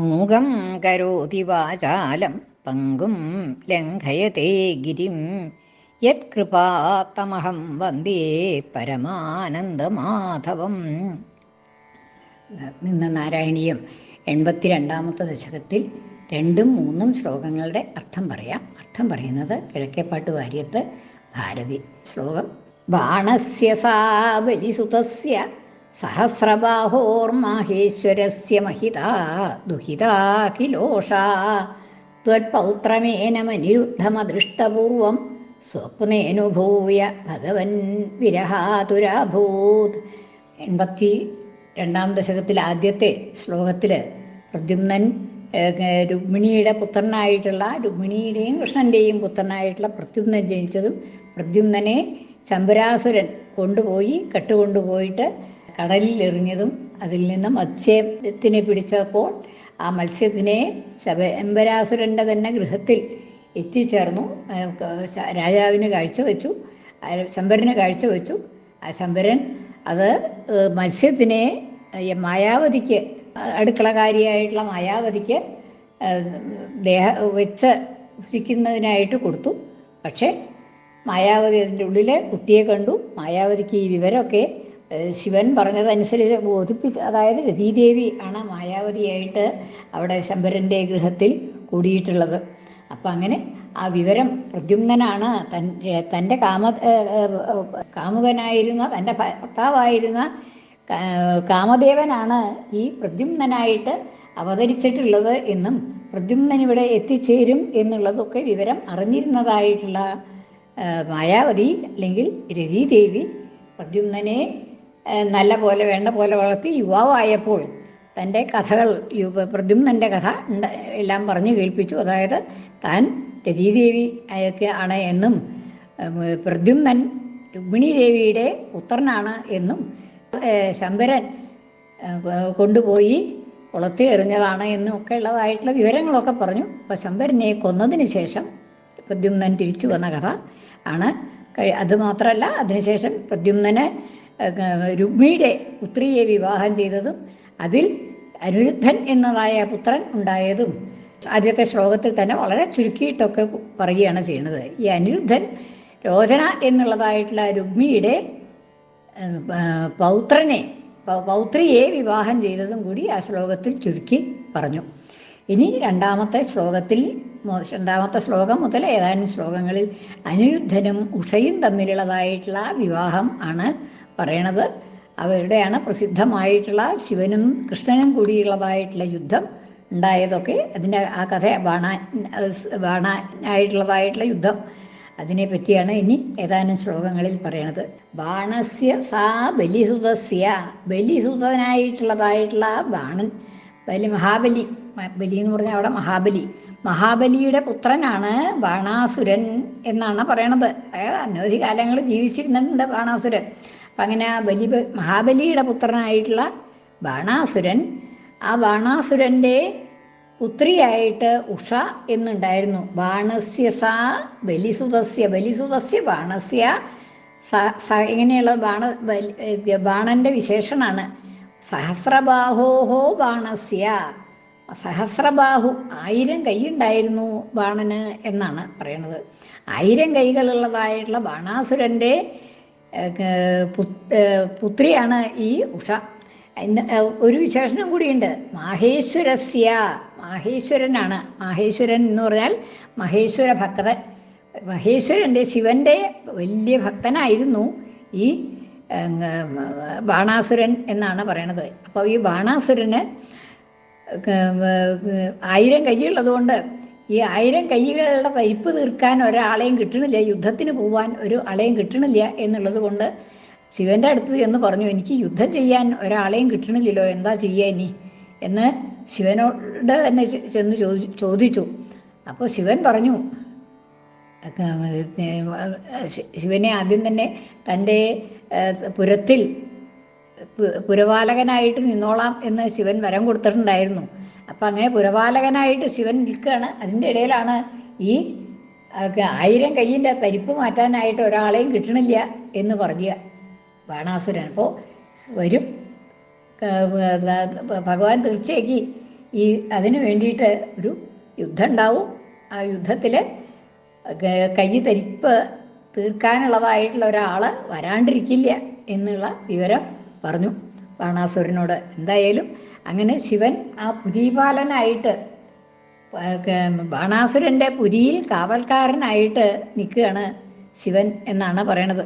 മൂകം കരോതി വാചാലം പങ്കും ലംഘയത്തെ ഗിരിം. യത്കൃപാത്തമഹം വന്ദേ പരമാനന്ദമാധവം. നിന്ന് നാരായണീയം എൺപത്തിരണ്ടാമത്തെ ദശകത്തിൽ രണ്ടും മൂന്നും ശ്ലോകങ്ങളുടെ അർത്ഥം പറയാം. അർത്ഥം പറയുന്നത് കിഴക്കേപ്പാട്ട് വാര്യത്ത് ഭാരതി ശ്ലോകം. ബാണസ്യ സാ ബലിസുതസ്യ സഹസ്രബാഹോർമാഹേശ്വരസ്യ മഹിതാ ദുഹിതാ കിലോഷാ. ത്വൽപൗത്രമേനമനിരുദ്ധമദൃഷ്ടപൂർവം സ്വപ്നേനുഭൂയ ഭഗവൻ വിരഹാതുരാഭൂത്. എൺപത്തി രണ്ടാം ദശകത്തിൽ ആദ്യത്തെ ശ്ലോകത്തിൽ പ്രദ്യുമ്നൻ രുക്മിണിയുടെ പുത്രനായിട്ടുള്ള രുക്മിണിയുടെയും കൃഷ്ണന്റെയും പുത്രനായിട്ടുള്ള പ്രദ്യുമ്നൻ ജനിച്ചതും പ്രദ്യുമ്നനെ ശമ്പരാസുരൻ കൊണ്ടുപോയി കെട്ടുകൊണ്ടുപോയിട്ട് കടലിൽ എറിഞ്ഞതും അതിൽ നിന്ന് മത്സ്യത്തിനെ പിടിച്ചപ്പോൾ ആ മത്സ്യത്തിനെ ശബരാസുരന്റെ തന്നെ ഗൃഹത്തിൽ എത്തിച്ചേർന്നു. രാജാവിന് കാഴ്ചവെച്ചു ശമ്പരന് കാഴ്ചവെച്ചു ആ ശമ്പരൻ അത് മത്സ്യത്തിനെ മായാവതിക്ക് അടുക്കളകാരിയായിട്ടുള്ള മായാവതിക്ക് ദേഹ വെച്ച് ഭുജിക്കുന്നതിനായിട്ട് കൊടുത്തു. പക്ഷേ മായാവതി അതിന്റെ ഉള്ളിൽ കുട്ടിയെ കണ്ടു. മായാവതിക്ക് ഈ വിവരമൊക്കെ ശിവൻ പറഞ്ഞതനുസരിച്ച് ബോധിപ്പിച്ച് അതായത് രതീദേവി ആണ് മായാവതിയായിട്ട് അവിടെ ശമ്പരന്റെ ഗൃഹത്തിൽ കൂടിയിട്ടുള്ളത്. അപ്പം അങ്ങനെ ആ വിവരം പ്രദ്യുമ്നാണ് തൻ തന്റെ കാമ കാമുകനായിരുന്ന തന്റെ ഭർത്താവായിരുന്ന കാമദേവനാണ് ഈ പ്രദ്യുമ്നായിട്ട് അവതരിച്ചിട്ടുള്ളത് എന്നും പ്രദ്യുമ്നൻ ഇവിടെ എത്തിച്ചേരും എന്നുള്ളതൊക്കെ വിവരം അറിഞ്ഞിരുന്നതായിട്ടുള്ള മായാവതി അല്ലെങ്കിൽ രതീദേവി പ്രദ്യുമ്നനെ നല്ല പോലെ വേണ്ട പോലെ വളർത്തി യുവാവായപ്പോൾ തന്റെ കഥകൾ പ്രദ്യുമ്നന്റെ കഥ എല്ലാം പറഞ്ഞു കേൾപ്പിച്ചു. അതായത് താൻ രജീദേവി ഒക്കെ ആണ് എന്നും പ്രദ്യുമ്നൻ രുക്മിണി ദേവിയുടെ പുത്രനാണ് എന്നും ശമ്പരൻ കൊണ്ടുപോയി കുളത്തിൽ എറിഞ്ഞതാണ് എന്നും ഒക്കെ ഉള്ളതായിട്ടുള്ള വിവരങ്ങളൊക്കെ പറഞ്ഞു. അപ്പോൾ ശമ്പരനെ കൊന്നതിന് ശേഷം പ്രദ്യുമ്നൻ തിരിച്ചു വന്ന കഥ ആണ്. അത് മാത്രമല്ല അതിനുശേഷം പ്രദ്യുമ്നന് ഏഹ് രുക്മിണിയുടെ പുത്രിയെ വിവാഹം ചെയ്തതും അതിൽ അനിരുദ്ധൻ എന്നതായ പുത്രൻ ഉണ്ടായതും ആദ്യത്തെ ശ്ലോകത്തിൽ തന്നെ വളരെ ചുരുക്കിയിട്ടൊക്കെ പറയുകയാണ് ചെയ്യുന്നത്. ഈ അനിരുദ്ധൻ രോചന എന്നുള്ളതായിട്ടുള്ള രുക്മിയുടെ പൗത്രനെ പൗത്രിയെ വിവാഹം ചെയ്തതും കൂടി ആ ശ്ലോകത്തിൽ ചുരുക്കി പറഞ്ഞു. ഇനി രണ്ടാമത്തെ ശ്ലോകത്തിൽ രണ്ടാമത്തെ ശ്ലോകം മുതൽ ഏതാനും ശ്ലോകങ്ങളിൽ അനിരുദ്ധനും ഉഷയും തമ്മിലുള്ളതായിട്ടുള്ള വിവാഹം ആണ് പറയണത്. അവരുടെയാണ് പ്രസിദ്ധമായിട്ടുള്ള ശിവനും കൃഷ്ണനും കൂടിയുള്ളതായിട്ടുള്ള യുദ്ധം ഉണ്ടായതൊക്കെ അതിന്റെ ആ കഥ വാണാൻ ബാണാനായിട്ടുള്ളതായിട്ടുള്ള യുദ്ധം അതിനെ പറ്റിയാണ് ഇനി ഏതാനും ശ്ലോകങ്ങളിൽ പറയണത്. ബാണസ്യ സാ ബലിസുതസ്യ. ബലിസുതനായിട്ടുള്ളതായിട്ടുള്ള ബാണൻ ബലി മഹാബലി ബലി എന്ന് പറഞ്ഞാൽ അവിടെ മഹാബലി. മഹാബലിയുടെ പുത്രനാണ് ബാണാസുരൻ എന്നാണ് പറയണത്. അതായത് അനവധി കാലങ്ങൾ ജീവിച്ചിരുന്നുണ്ട് ബാണാസുരൻ അപ്പം അങ്ങനെ ആ ബലി മഹാബലിയുടെ പുത്രനായിട്ടുള്ള ബാണാസുരൻ ആ ബാണാസുരന്റെ പുത്രിയായിട്ട് ഉഷ എന്നുണ്ടായിരുന്നു. ബാണസ്യ സാ ബലിസുതസ്യ ബലിസുതസ്യ ബാണസ്യ. സ- ഇങ്ങനെയുള്ള ബാണ ബാണന്റെ വിശേഷണാണ്. സഹസ്രബാഹോഹോ ബാണസ്യ. സഹസ്രബാഹു ആയിരം കൈയുണ്ടായിരുന്നു ബാണന് എന്നാണ് പറയണത്. ആയിരം കൈകളുള്ളതായിട്ടുള്ള ബാണാസുരന്റെ പുത്രിയാണ് ഈ ഉഷ. ഒരു വിശേഷണം കൂടിയുണ്ട്. മാഹേശ്വരസ്യ മാഹേശ്വരനാണ്. മാഹേശ്വരൻ എന്ന് പറഞ്ഞാൽ മഹേശ്വര ഭക്തൻ. മഹേശ്വരന്റെ ശിവന്റെ വലിയ ഭക്തനായിരുന്നു ഈ ബാണാസുരൻ എന്നാണ് പറയണത്. അപ്പോൾ ഈ ബാണാസുരന് ആയിരം കൈയുള്ളതുകൊണ്ട് ഈ ആയിരം കൈകളുടെ തയ്പ്പ് തീർക്കാൻ ഒരാളെയും കിട്ടണില്ല യുദ്ധത്തിന് പോവാൻ ഒരു ആളെയും കിട്ടണില്ല എന്നുള്ളത് കൊണ്ട് ശിവന്റെ അടുത്ത് എന്ന് പറഞ്ഞു എനിക്ക് യുദ്ധം ചെയ്യാൻ ഒരാളെയും കിട്ടണില്ലല്ലോ എന്താ ചെയ്യുക ഇനി? എന്ന് ശിവനോട് തന്നെ ചെന്ന് ചോദി ചോദിച്ചു. അപ്പോൾ ശിവൻ പറഞ്ഞു ശിവനെ ആദ്യം തന്നെ തന്റെ പുരത്തിൽ പുരപാലകനായിട്ട് നിന്നോളാം എന്ന് ശിവൻ വരം കൊടുത്തിട്ടുണ്ടായിരുന്നു. അപ്പം അങ്ങനെ പുരപാലകനായിട്ട് ശിവൻ നിൽക്കുകയാണ്. അതിന്റെ ഇടയിലാണ് ഈ ആയിരം കയ്യിന്റെ തരിപ്പ് മാറ്റാനായിട്ട് ഒരാളെയും കിട്ടണില്ല എന്ന് പറഞ്ഞ ബാണാസുരൻ. അപ്പോൾ വരും. ഭഗവാൻ തീർച്ചയാക്കി ഈ അതിനു വേണ്ടിയിട്ട് ഒരു യുദ്ധം ഉണ്ടാവും ആ യുദ്ധത്തിൽ കൈ തരിപ്പ് തീർക്കാനുള്ളതായിട്ടുള്ള ഒരാൾ വരാണ്ടിരിക്കില്ല എന്നുള്ള വിവരം പറഞ്ഞു ബാണാസുരനോട്. എന്തായാലും അങ്ങനെ ശിവൻ ആ പുരീപാലനായിട്ട് ബാണാസുരന്റെ പുരിയിൽ കാവൽക്കാരനായിട്ട് നിൽക്കുകയാണ് ശിവൻ എന്നാണ് പറയണത്.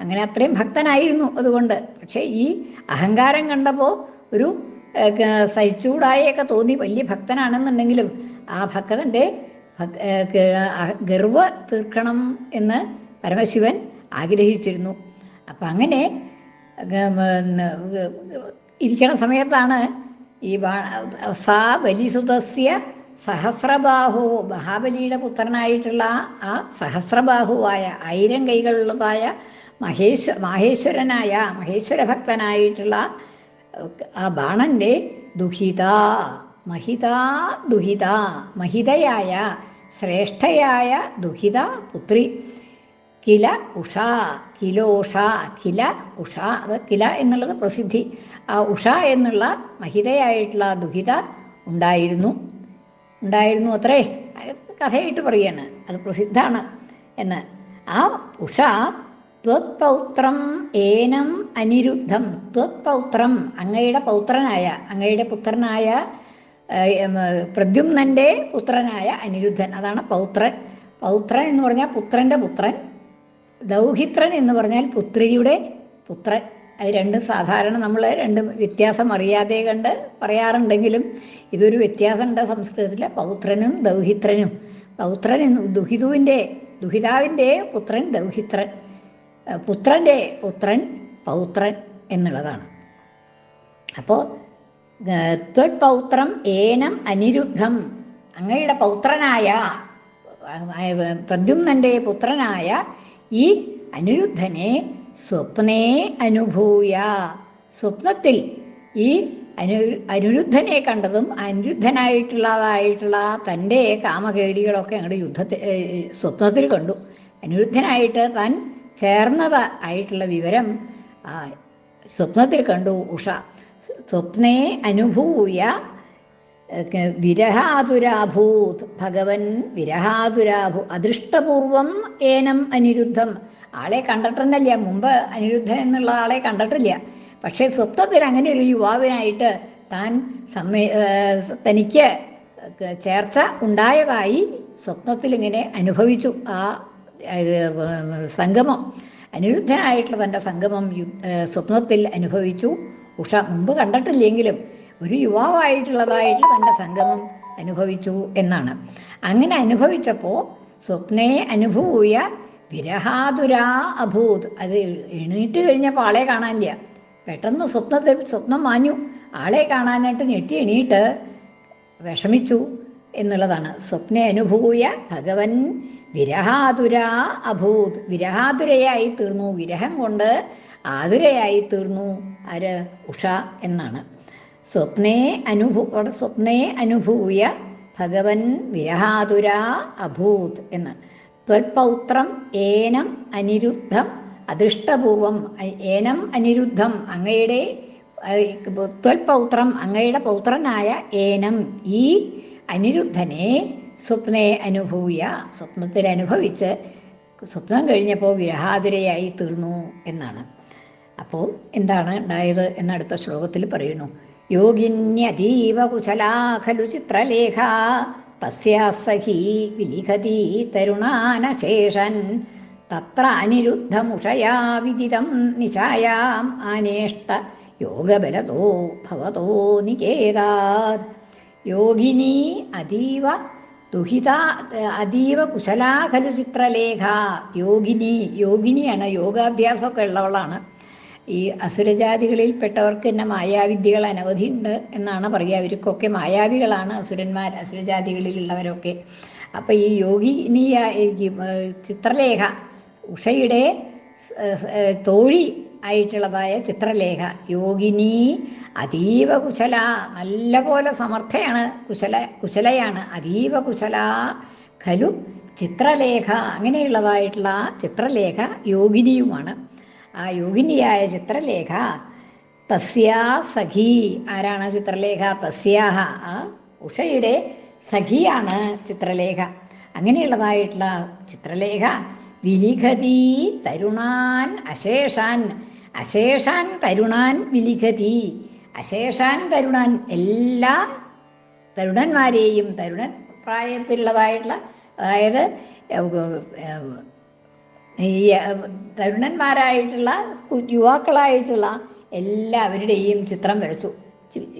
അങ്ങനെ അത്രയും ഭക്തനായിരുന്നു അതുകൊണ്ട്. പക്ഷേ ഈ അഹങ്കാരം കണ്ടപ്പോൾ ഒരു സഹിച്ചൂടായൊക്കെ തോന്നി. വലിയ ഭക്തനാണെന്നുണ്ടെങ്കിലും ആ ഭക്തന്റെ ഗർവ തീർക്കണം എന്ന് പരമശിവൻ ആഗ്രഹിച്ചിരുന്നു. അപ്പം അങ്ങനെ ഇരിക്കണ സമയത്താണ് ഈ സാ ബലിസുതസ്യ സഹസ്രബാഹു. മഹാബലിയുടെ പുത്രനായിട്ടുള്ള ആ സഹസ്രബാഹുവായ ആയിരം കൈകളുള്ളതായ മഹേശ്വ മഹേശ്വരനായ മഹേശ്വര ഭക്തനായിട്ടുള്ള ആ ബാണന്റെ ദുഹിത മഹിത ദുഹിത മഹിതയായ ശ്രേഷ്ഠയായ ദുഹിത പുത്രി. കില ഉഷ കിലോഷ കില ഉഷ അത് കില എന്നുള്ളത് പ്രസിദ്ധി. ആ ഉഷ എന്നുള്ള മഹിതയായിട്ടുള്ള ദുഹിത ഉണ്ടായിരുന്നു. ഉണ്ടായിരുന്നു അത്രേ. കഥയായിട്ട് പറയാണ്. അത് പ്രസിദ്ധാണ് എന്ന്. ആ ഉഷ ത്വത്പൗത്രം ഏനം അനിരുദ്ധം. ത്വത്പൗത്രം അങ്ങയുടെ പൗത്രനായ അങ്ങയുടെ പുത്രനായ പ്രദ്യുമ്നന്റെ പുത്രനായ അനിരുദ്ധൻ. അതാണ് പൗത്രൻ. പൗത്രൻ എന്ന് പറഞ്ഞാൽ പുത്രന്റെ പുത്രൻ. ദൗഹിത്രൻ എന്ന് പറഞ്ഞാൽ പുത്രിയുടെ പുത്രൻ. അത് രണ്ടും സാധാരണ നമ്മൾ രണ്ടും വ്യത്യാസം അറിയാതെ കണ്ട് പറയാറുണ്ടെങ്കിലും ഇതൊരു വ്യത്യാസമുണ്ട് സംസ്കൃതത്തിലെ. പൗത്രനും ദൗഹിത്രനും. പൗത്രൻ ദുഹിതുവിന്റെ ദുഹിതാവിന്റെ പുത്രൻ ദൗഹിത്രൻ. പുത്രന്റെ പുത്രൻ പൗത്രൻ എന്നുള്ളതാണ്. അപ്പോൾ ത്വത്പൗത്രം ഏനം അനിരുദ്ധം. അങ്ങയുടെ പൗത്രനായ പ്രദ്യുമ്നന്റെ പുത്രനായ ഈ അനിരുദ്ധനെ സ്വപ്നേ അനുഭൂയ. സ്വപ്നത്തിൽ ഈ അനു അനിരുദ്ധനെ കണ്ടതും അനിരുദ്ധനായിട്ടുള്ളതായിട്ടുള്ള തന്റെ കാമകേളികളൊക്കെ അങ്ങോട്ട് യുദ്ധത്തിൽ സ്വപ്നത്തിൽ കണ്ടു. അനിരുദ്ധനായിട്ട് താൻ ചേർന്നത് ആയിട്ടുള്ള വിവരം സ്വപ്നത്തിൽ കണ്ടു ഉഷ. സ്വപ്നേ അനുഭൂയ വിരഹാതുരാഭൂത്. ഭഗവൻ വിരഹാതുരാഭൂ അദൃഷ്ടപൂർവം ഏനം അനിരുദ്ധം. ആളെ കണ്ടിട്ടെന്നല്ല മുമ്പ് അനിരുദ്ധൻ എന്നുള്ള ആളെ കണ്ടിട്ടില്ല. പക്ഷേ സ്വപ്നത്തിൽ അങ്ങനെ ഒരു യുവാവിനായിട്ട് താൻ സമ്മേ തനിക്ക് ചേർച്ച ഉണ്ടായതായി സ്വപ്നത്തിൽ ഇങ്ങനെ അനുഭവിച്ചു. ആ സംഗമം. അനിരുദ്ധനായിട്ടുള്ള തന്റെ സംഗമം സ്വപ്നത്തിൽ അനുഭവിച്ചു. ഉഷ മുമ്പ് കണ്ടിട്ടില്ലെങ്കിലും ഒരു യുവാവായിട്ടുള്ളതായിട്ടുള്ള തന്റെ സംഗമം അനുഭവിച്ചു എന്നാണ്. അങ്ങനെ അനുഭവിച്ചപ്പോൾ സ്വപ്നയെ അനുഭൂയ വിരഹാതുരാ അഭൂത്. അത് എണീറ്റ് കഴിഞ്ഞപ്പോൾ ആളെ കാണാനില്ല. പെട്ടെന്ന് സ്വപ്നത്തിൽ സ്വപ്നം മാഞ്ഞു. ആളെ കാണാനായിട്ട് ഞെട്ടി എണീട്ട് വിഷമിച്ചു എന്നുള്ളതാണ്. സ്വപ്നെ അനുഭൂയ ഭഗവൻ വിരഹാതുരാ അഭൂത്. വിരഹാതുരയായി തീർന്നു. വിരഹം കൊണ്ട് ആതുരയായി തീർന്നു. ആര്? ഉഷ എന്നാണ്. സ്വപ്നേ അനുഭൂ സ്വപ്നേ അനുഭൂയ ഭഗവൻ വിരഹാതുരാ അഭൂത് എന്ന്. ത്വൽപൗത്രം ഏനം അനിരുദ്ധം അദൃഷ്ടപൂർവം ഏനം അനിരുദ്ധം അങ്ങയുടെ ത്വൽപൗത്രം അങ്ങയുടെ പൗത്രനായ ഏനം ഈ അനിരുദ്ധനെ സ്വപ്നെ അനുഭൂയ സ്വപ്നത്തിൽ അനുഭവിച്ച് സ്വപ്നം കഴിഞ്ഞപ്പോൾ വിരഹാതുരയായി തീർന്നു എന്നാണ്. അപ്പോൾ എന്താണ് ഉണ്ടായത് എന്നടുത്ത ശ്ലോകത്തിൽ പറയുന്നു. യോഗിന്യതീവ കുശലാ ഖലു ചിത്രലേഖ തസ്യാസഹി വിലിഖതി തരുണാനശേഷൻ തത്ര അനിരുദ്ധമുഷയാ വിദിതം നിശായാം ആനേഷ്ട യോഗബലതോ ഭവതോ നികേതാത് യോഗിനി അതീവ ദുഹിത അതീവ കുശലാ ഖലു ചിത്രലേഖ യോഗിനി യോഗിനിയാണ് യോഗാഭ്യാസമൊക്കെ ഉള്ളവളാണ്. ഈ അസുരജാതികളിൽപ്പെട്ടവർക്ക് തന്നെ മായാവിദ്യകൾ അനവധിയുണ്ട് എന്നാണ് പറയുക. അവർക്കൊക്കെ മായാവികളാണ് അസുരന്മാർ അസുരജാതികളിലുള്ളവരൊക്കെ. അപ്പം ഈ യോഗിനിയ ചിത്രലേഖ ഉഷയുടെ തോഴി ആയിട്ടുള്ളതായ ചിത്രലേഖ യോഗിനി അതീവ കുശല നല്ല പോലെ സമർത്ഥയാണ് കുശല കുശലയാണ് അതീവ കുശല ഖലു ചിത്രലേഖ അങ്ങനെയുള്ളതായിട്ടുള്ള ചിത്രലേഖ യോഗിനിയുമാണ്. ആ യോഗിനിയായ ചിത്രലേഖ തസ്യാ സഖി ആരാണ് ചിത്രലേഖ? തസ്യാഹ ആ ഉഷയുടെ സഖിയാണ് ചിത്രലേഖ. അങ്ങനെയുള്ളതായിട്ടുള്ള ചിത്രലേഖ വിലിഖതി തരുണാൻ അശേഷാൻ അശേഷാൻ തരുണാൻ വിലിഖതി അശേഷാൻ തരുണാൻ എല്ലാ തരുണന്മാരെയും തരുണൻ പ്രായത്തിലുള്ളതായിട്ടുള്ള അതായത് ഈ തരുണന്മാരായിട്ടുള്ള യുവാക്കളായിട്ടുള്ള എല്ലാവരുടെയും ചിത്രം വരച്ചു.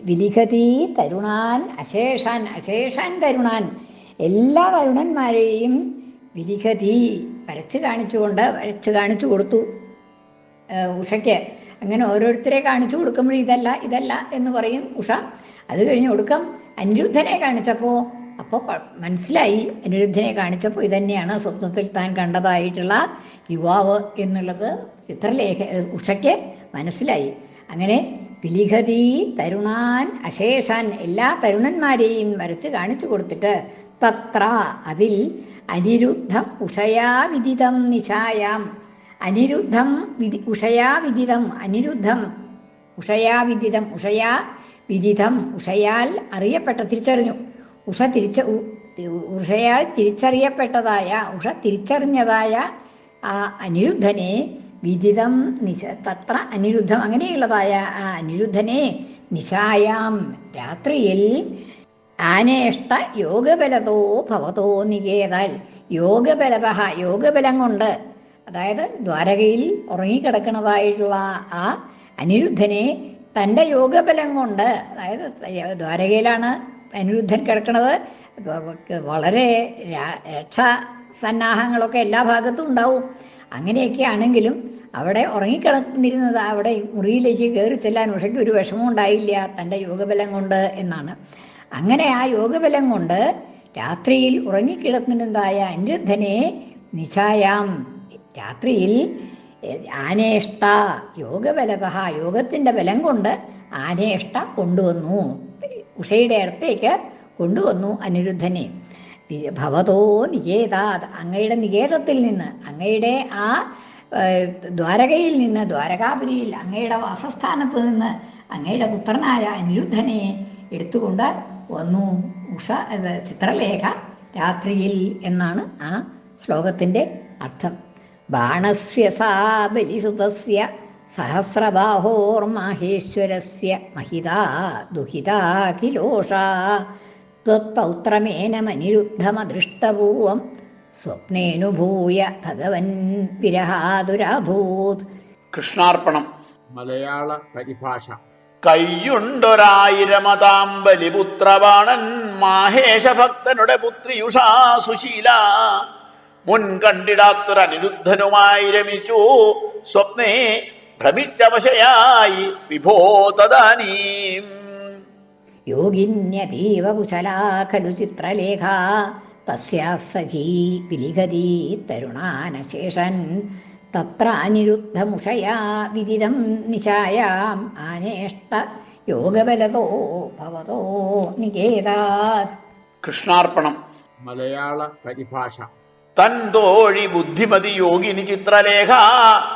വിലിഖതി തരുണാൻ അശേഷാൻ അശേഷാൻ തരുണാൻ എല്ലാ തരുണന്മാരെയും വിലിഖതി വരച്ച് കാണിച്ചുകൊണ്ട് വരച്ച് കാണിച്ചു കൊടുത്തു. ഉഷയ്ക്ക് അങ്ങനെ ഓരോരുത്തരെ കാണിച്ചു കൊടുക്കുമ്പോൾ ഇതല്ല ഇതല്ല എന്ന് പറയും ഉഷ. അത് കഴിഞ്ഞ് ഒടുക്കം അനിരുദ്ധനെ കാണിച്ചപ്പോൾ അപ്പോൾ മനസ്സിലായി. അനിരുദ്ധനെ കാണിച്ചപ്പോൾ ഇതന്നെയാണ് സ്വപ്നത്തിൽ താൻ കണ്ടതായിട്ടുള്ള യുവാവ് എന്നുള്ളത് ചിത്രലേഖ ഉഷയ്ക്ക് മനസ്സിലായി. അങ്ങനെ വിലിഖതി തരുണാൻ അശേഷാൻ എല്ലാ തരുണന്മാരെയും വരച്ച് കാണിച്ചു കൊടുത്തിട്ട് തത്ര അതിൽ അനിരുദ്ധം ഉഷയാ വിദിതം നിശായാം. അനിരുദ്ധം വിധി ഉഷയാ വിദിതം അനിരുദ്ധം ഉഷയാ വിദിതം ഉഷയാ വിദിതം ഉഷയാൽ അറിയപ്പെട്ട തിരിച്ചറിഞ്ഞു. ഉഷ തിരിച്ച ഉഷയാൽ തിരിച്ചറിയപ്പെട്ടതായ ഉഷ തിരിച്ചറിഞ്ഞതായ ആ അനിരുദ്ധനെ വിദിതം നിശ തത്ര അനിരുദ്ധം അങ്ങനെയുള്ളതായ ആ അനിരുദ്ധനെ നിശായാം രാത്രിയിൽ ആനേഷ്ട യോഗബലതോ ഭവതോ നികേതാൽ. യോഗബലത യോഗബലം കൊണ്ട് അതായത് ദ്വാരകയിൽ ഉറങ്ങിക്കിടക്കുന്നതായിട്ടുള്ള ആ അനിരുദ്ധനെ തന്റെ യോഗബലം കൊണ്ട് അതായത് ദ്വാരകയിലാണ് അനിരുദ്ധൻ കിടക്കുന്നത് വളരെ രക്ഷാ സന്നാഹങ്ങളൊക്കെ എല്ലാ ഭാഗത്തും ഉണ്ടാവും. അങ്ങനെയൊക്കെ ആണെങ്കിലും അവിടെ ഉറങ്ങിക്കിടന്നിരുന്നത് അവിടെ മുറിയിലേക്ക് കയറി ചെല്ലാൻ ഉഷയ്ക്ക് ഒരു വിഷമം ഉണ്ടായില്ല തന്റെ യോഗബലം കൊണ്ട് എന്നാണ്. അങ്ങനെ ആ യോഗബലം കൊണ്ട് രാത്രിയിൽ ഉറങ്ങിക്കിടന്നിരുന്നതായ അനിരുദ്ധനെ നിശായാം. രാത്രിയിൽ ആനേഷ്ട യോഗബലത യോഗത്തിന്റെ ബലം കൊണ്ട് ആനേഷ്ട കൊണ്ടുവന്നു. ഉഷയുടെ അടുത്തേക്ക് കൊണ്ടുവന്നു അനിരുദ്ധനെ. ഭവതോ നികേതാത് അങ്ങയുടെ നികേതത്തിൽ നിന്ന് അങ്ങയുടെ ആ ദ്വാരകയിൽ നിന്ന് ദ്വാരകാപുരിയിൽ അങ്ങയുടെ വാസസ്ഥാനത്ത് നിന്ന് അങ്ങയുടെ പുത്രനായ അനിരുദ്ധനെ എടുത്തുകൊണ്ട് വന്നു. ഉഷ ചിത്രലേഖ രാത്രിയിൽ എന്നാണ് ആ ശ്ലോകത്തിന്റെ അർത്ഥം. ബാണസ്യ സാ ബലിസുതസ്യ സഹസ്രബാഹോർമാഹേശ്വരസ്യ മഹിതാ ദുഹിതാ കിലോഷാ. ത്വത്പൗത്രമേനമനിരുദ്ധമദൃഷ്ടപൂർവം സ്വപ്നേനുഭൂയ ഭഗവൻ വിരഹാതുരാഭൂത്. കൃഷ്ണാർപ്പണം. മലയാള പരിഭാഷ. കയ്യുണ്ടൊരായിരമതാം ബലിപുത്രവാണൻ മാഹേശഭക്തനുടെ പുത്രി ഉഷാ സുശീല. മുൻകണ്ടിടാത്തൊരനിരുദ്ധനുമായി രമിച്ചു സ്വപ്നേ ഭ്രമിച്ചവശയായി വിഭോ തദാനീം യോഗിന്യതീവ കുശലാ ഖലു ചിത്രലേഖ. തസ്യാ സഖീ വിലിഖതി തരുണാനശേഷൻ. തത്ര അനിരുദ്ധമുഷയാ വിദിതം നിശായാം ആനേഷ്ട യോഗബലതോ ഭവതോ നികേതാ കൃഷ്ണാർപ്പണം. മലയാള പരിഭാഷ. തൻ തോഴി ബുദ്ധിമതി യോഗിനി ചിത്രലേഖ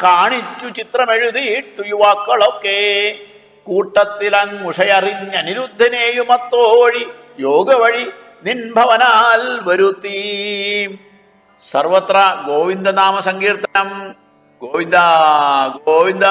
കാണിച്ചു ചിത്രമെഴുതിയിട്ടു യുവാക്കളൊക്കെ. കൂട്ടത്തിലങ്ങുഷയറിഞ്ഞനിരുദ്ധനെയും അത്തോഴി യോഗ വഴി നിൻഭവനാൽ വരുത്തി. സർവത്ര ഗോവിന്ദനാമ സങ്കീർത്തനം ഗോവിന്ദ ഗോവിന്ദ.